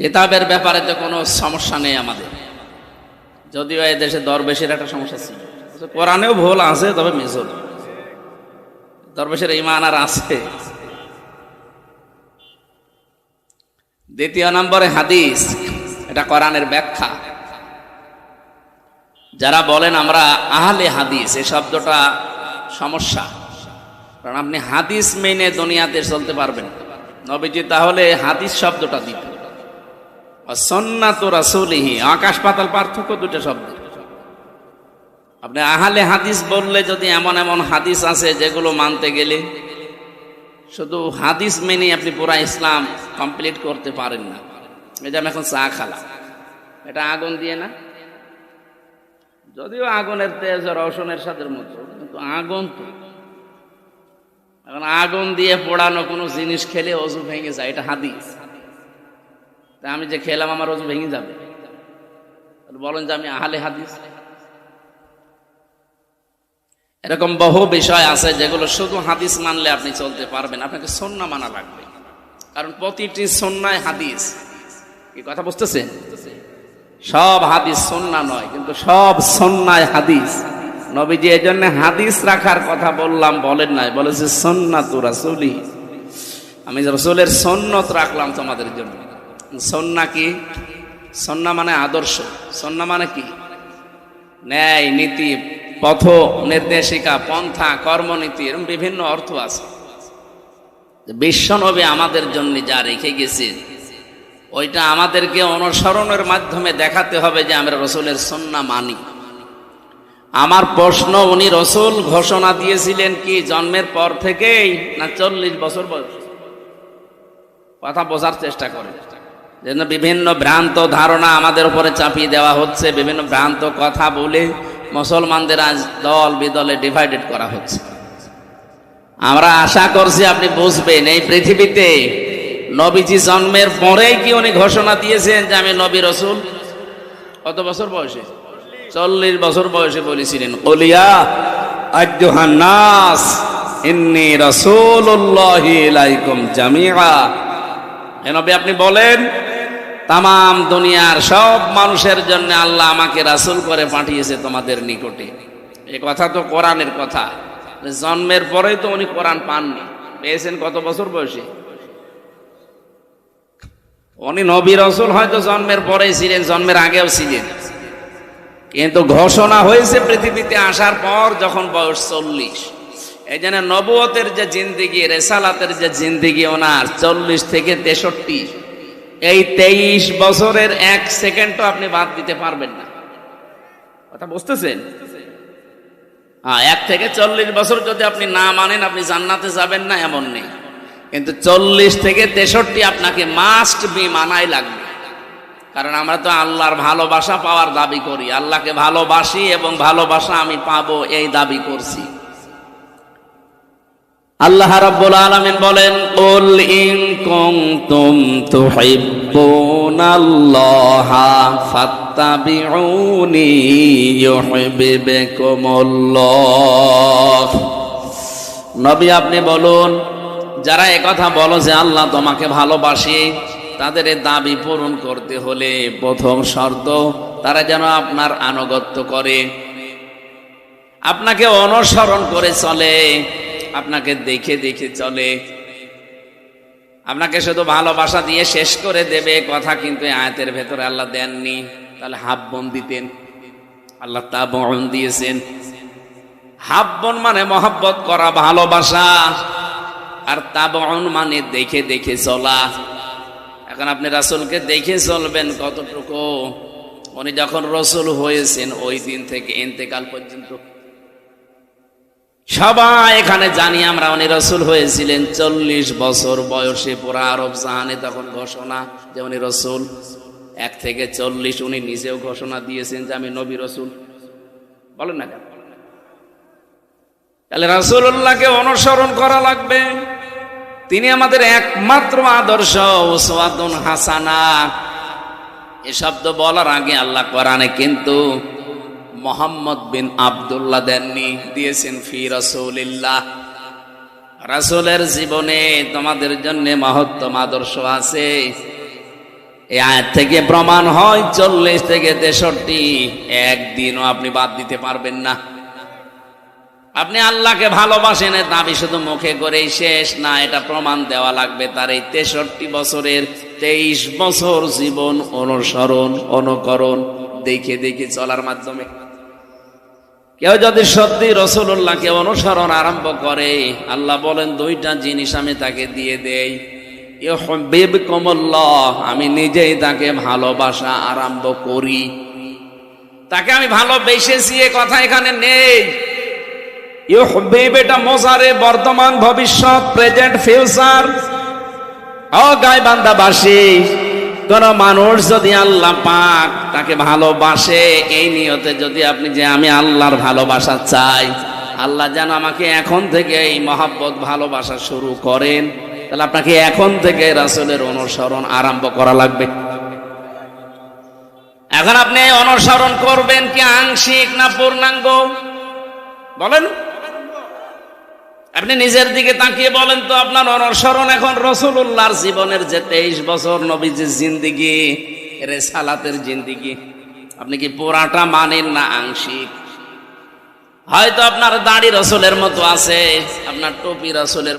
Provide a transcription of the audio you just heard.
কিতাবের ব্যাপারে তো কোনো সমস্যা নেই আমাদের। যদিও এই দেশে দরবেশের একটা সমস্যা ছিল। কোরআনেও ভুল আছে, তবে মেজর দরবেশের ইমান আর আছে। দ্বিতীয় নম্বরে হাদিস, এটা কোরআনের ব্যাখ্যা। যারা বলেন আমরা আহলে হাদিস এই শব্দটা সমস্যা। কারণ আপনি হাদিস মেনে দুনিয়াতে চলতে পারবেন। নবীজি তাহলে হাদিস শব্দটা দিত সন্ন্যাত রাসুলিহি, আকাশ পাতাল পার্থক্য দুটো শব্দ। আপনি আহালে হাদিস বললে যদি এমন এমন হাদিস আছে যেগুলো মানতে গেলে শুধু হাদিস মেনে আপনি পুরা ইসলাম কমপ্লিট করতে পারেন না। যে আমি এখন চা খালাম। এটা আগুন দিয়ে না? যদিও আগুনের তেজ রসনের সাথে মতো, কিন্তু আগুন তো। এখন আগুন দিয়ে পোড়ানো কোনো জিনিস খেলে অজু ভেঙে যায়, এটা হাদিস। তা আমি যে খেলাম, আমার অজু ভেঙে যাবে। বলেন যে আমি আহলে হাদিস। এরকম বহু বিষয় আছে যেগুলো শুধু হাদিস মানলে আপনি চলতে পারবেন, আপনাকে সন্না মানা লাগবে। কারণ প্রতিটি সন্ন্যায় হাদিস। কি কথা বুঝতেছে সব হাদিস সন্না নয়, কিন্তু সব সন্ন্যায় হাদিস। নবীজি এই জন্য হাদিস রাখার কথা বললাম, বলেন নাই, বলেছে সন্না তো রাসুলি। আমি রসুলের সন্নত রাখলাম তোমাদের জন্য। সন্না কি? সন্না মানে আদর্শ। সন্না মানে কি? ন্যায়, নীতি, পথ, নির্দেশিকা, পন্থা, কর্মনীতি এরকম বিভিন্ন অর্থ আছে। বিশ্বনবী আমাদের জন্য যা রেখে গেছে, ওইটা আমাদেরকে অনুসরণের মাধ্যমে দেখাতে হবে যে আমরা রসুলের সন্না মানি। আমার প্রশ্ন, উনি রসুল ঘোষণা দিয়েছিলেন কি জন্মের পর থেকেই না চল্লিশ বছর বয়স? কথা বোঝার চেষ্টা করে যেন বিভিন্ন ভ্রান্ত ধারণা আমাদের উপরে চাপিয়ে দেওয়া হচ্ছে, বিভিন্ন ভ্রান্ত কথা বলে মুসলমানদের আজ দল বিদলে ডিভাইডেড করা হচ্ছে। আমরা আশা করছি আপনি বুঝবেন, এই পৃথিবীতে নবীজি জন্মের পরেই কি উনি ঘোষণা দিয়েছেন যে আমি নবী রসুল? কত বছর বয়সে? চল্লিশ বছর বয়সে বলেছিলেন কলিয়া আজ্জুহান্নাস ইন্নি রসুল্লাহি জামিআ। এ আপনি বলেন তাম দুনিয়ার সব মানুষের জন্য আল্লাহ আমাকে রাসুল করে পাঠিয়েছে তোমাদের নিকটে। এ কথা তো কোরআনের কথা। জন্মের পরেই তো উনি কোরআন পাননি। পেয়েছেন কত বছর বয়সে? উনি নবী রসুল হয়তো জন্মের পরেই ছিলেন, জন্মের আগেও ছিলেন। কিন্তু ঘোষণা হয়েছে পৃথিবীতে আসার পর যখন বয়স চল্লিশ। এই জন্য নবতের যে জিন্দিগি, রেসালাতের যে জিন্দিগি ওনার চল্লিশ থেকে তেষট্টি। এই তেইশ বছরের এক সেকেন্ডও আপনি বাদ দিতে পারবেন না। কথা বুঝতেছেন? হ্যাঁ এক থেকে চল্লিশ বছর যদি আপনি না মানেন, আপনি জান্নাতে যাবেন না, এমন নেই। কিন্তু চল্লিশ থেকে তেষট্টি আপনাকে মাস্ট বি মানাই লাগবে। কারণ আমরা তো আল্লাহর ভালোবাসা পাওয়ার দাবি করি। আল্লাহকে ভালোবাসি এবং ভালোবাসা আমি পাবো, এই দাবি করছি। আল্লাহ রাব্বুল আলামিন বলেন, কুল ইন কুনতুম তুহিব্বুনাল্লাহা ফাত্তাবিউনি ইউহিব্বুকুমুল্লাহ নবী আপনি বলুন, যারা কথা বলো যে আল্লাহ তোমাকে ভালোবাসে, তাদের দাবি পূরণ করতে হলে প্রথম শর্ত, তারা যেন আপনার আনুগত্য করে। আপনাকে অনুসরণ করে চলে। আপনাকে দেখে দেখে চলে। আপনাকে শুধু ভালোবাসা দিয়ে শেষ করে দেবে, কথা কিন্তু আয়তের ভেতরে আল্লাহ দেননি। তাহলে হাফ বোন দিতেন, আল্লাহ তা বন দিয়েছেন। হাফ বোন মানে মহাব্বত করা, ভালোবাসা। আর তাবন মানে দেখে দেখে চলা। এখন আপনি রাসুলকে দেখে চলবেন কতটুকু? উনি যখন রসুল হয়েছেন, ওই দিন থেকে ইন্তেকাল পর্যন্ত সবাই এখানে জানি আমরা উনি রসুল হয়েছিলেন চল্লিশ বছর বয়সে, পুরা আরব জাহানে তখন ঘোষণা যে উনি রসুল। এক থেকে চল্লিশ উনি নিজেও ঘোষণা দিয়েছেন যে আমি নবী রসুল। বলেন না কেন? তাহলে রসুল্লাহকে অনুসরণ করা লাগবে। তিনি আমাদের একমাত্র আদর্শ হাসানা। এ শব্দ বলার আগে আল্লাহ কোরআনে কিন্তু মোহাম্মদ বিন আবদুল্লাহ দেননি, দিয়েছেন ফি রসুলিল্লাহ। রাসুলের জীবনে তোমাদের জন্য মহত্তম আদর্শ আছে। থেকে প্রমাণ হয়, চল্লিশ থেকে তেষট্টি, একদিনও আপনি বাদ দিতে পারবেন না। আপনি আল্লাহকে ভালোবাসেন দাবি শুধু মুখে করেই শেষ না, এটা প্রমাণ দেওয়া লাগবে তার এই তেষট্টি বছরের তেইশ বছর জীবন অনুসরণ, অনুকরণ, দেখে দেখে চলার মাধ্যমে। কেউ যদি সত্যি রসুল্লাহকে অনুসরণ আরম্ভ করে, আল্লাহ বলেন, দুইটা জিনিস আমি তাকে দিয়ে দেই। বেব কমল্লাহ আমি নিজেই তাকে ভালোবাসা আরম্ভ করি। তাকে আমি ভালোবেসেছি, এ কথা এখানে নেই। এটা মোজারে বর্তমান ভবিষ্যৎ, প্রেজেন্ট ফিউচার। ও গায় বান্দাবাসী কোন মানুষ যদি আল্লাহ পাক তাকে ভালোবাসে, এই নিয়তে যদি আপনি যে আমি আল্লাহর ভালোবাসা চাই, আল্লাহ যেন আমাকে এখন থেকে এই মহাব্বত ভালোবাসা শুরু করেন, তাহলে আপনাকে এখন থেকে রাসুলের অনুসরণ আরম্ভ করা লাগবে। এখন আপনি অনুসরণ করবেন কি আংশিক না পূর্ণাঙ্গ? বলেন। আপনি নিজের দিকে তাকিয়ে বলেন তো, আপনার অনুসরণ এখন রসুল্লাহর জীবনের যে তেইশ বছর নবীজির জিন্দিগি, রেসালাতের জিন্দিগি। আপনি কি পুরাটা মানেন না আংশিক? হয়তো আপনার দাড়ি রসুলের মতো আছে, আপনার টুপি রসুলের